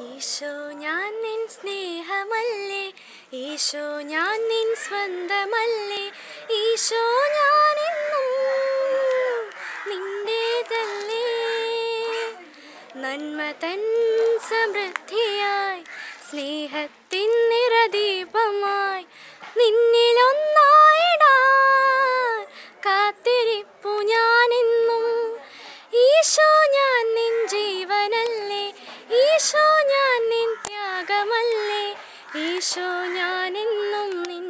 ഈശോ ഞാൻ നിൻ സ്നേഹമല്ലേ? ഈശോ ഞാൻ നിൻ സ്വന്തമല്ലേ? ഈശോ നിന്റേതല്ലേ? നന്മ തൻ സമൃദ്ധിയായി സ്നേഹത്തിൻ നിറദീപമായി നിന്നിലൊന്നായിടാൻ ഈശോ ഞാൻ നിൻ ത്യാഗമല്ലേ? ഈശോ ഞാൻ എന്നും നിൻ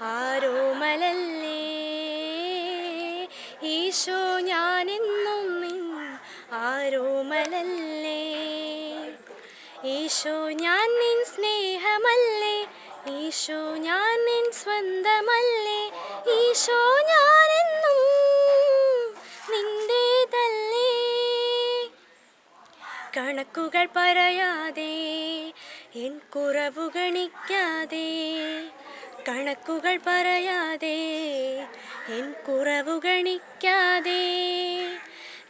ആരോമലല്ലേ? ഈശോ ഞാൻ എന്നും നിൻ ആരോമലല്ലേ? ഈശോ ഞാൻ നിൻ സ്നേഹമല്ലേ? ഈശോ ഞാൻ നിൻ സ്വന്തമല്ലേ? ഈശോ കണക്കുകൾ പറയാതെ എൻ കുറവു ഗണിക്കാതെ. കണക്കുകൾ പറയാതെ എൻ കുറവു ഗണിക്കാതെ.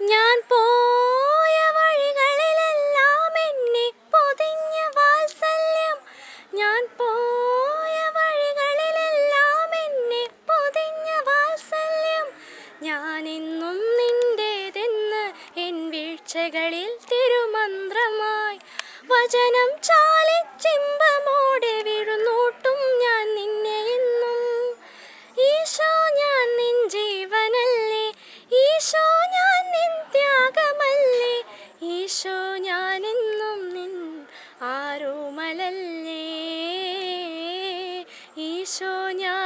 ഞാൻ പോയ വഴികളിലെല്ലാം എന്നെ പൊതിഞ്ഞ വാത്സല്യം. ഞാൻ പോയ വഴികളിലെല്ലാം എന്നെ പൊതിഞ്ഞ വാത്സല്യം. ഞാനിന്നും നിന്റേതെന്ന് എൻ വീഴ്ചകളിൽ മന്ത്രമായി വചനം ചാലിച്ചിമ്പമോടെ വിഴുന്നൂട്ടും ഞാൻ നിന്നെ എന്നും. ഈശോ ഞാൻ നിൻ ജീവനല്ലേ? ഈശോ ഞാൻ നിൻ ത്യാഗമല്ലേ? ഈശോ ഞാൻ എന്നും നിൻ ആരോമലല്ലേ? ഈശോ ഞാൻ